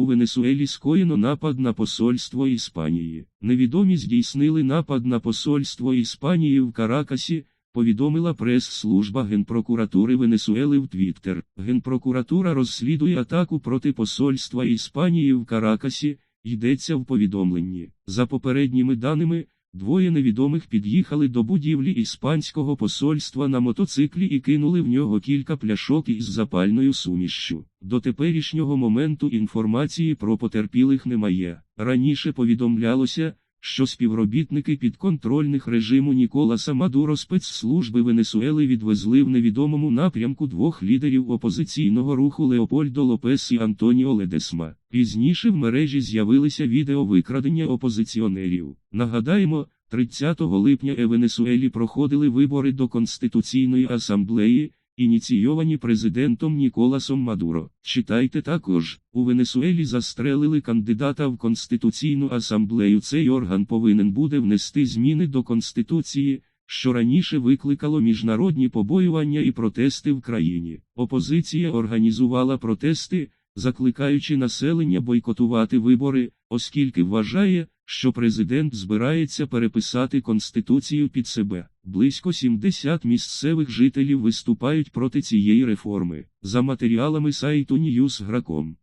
У Венесуелі скоєно напад на посольство Іспанії. Невідомі здійснили напад на посольство Іспанії в Каракасі, повідомила прес-служба Генпрокуратури Венесуели в Твіттер. Генпрокуратура розслідує атаку проти посольства Іспанії в Каракасі, йдеться в повідомленні. За попередніми даними, двоє невідомих під'їхали до будівлі іспанського посольства на мотоциклі і кинули в нього кілька пляшок із запальною сумішшю. До теперішнього моменту інформації про потерпілих немає. Раніше повідомлялося, що співробітники підконтрольних режиму Ніколаса Мадуро спецслужби Венесуели відвезли в невідомому напрямку двох лідерів опозиційного руху Леопольдо Лопес і Антоніо Ледесма. Пізніше в мережі з'явилися відео викрадення опозиціонерів. Нагадаємо, 30 липня у Венесуелі проходили вибори до Конституційної асамблеї, ініційовані президентом Ніколасом Мадуро. Читайте також, у Венесуелі застрелили кандидата в Конституційну асамблею. Цей орган повинен буде внести зміни до Конституції, що раніше викликало міжнародні побоювання і протести в країні. Опозиція організувала протести, закликаючи населення бойкотувати вибори, оскільки вважає, що президент збирається переписати Конституцію під себе. Близько 70 місцевих жителів виступають проти цієї реформи. За матеріалами сайту Newsgра.com.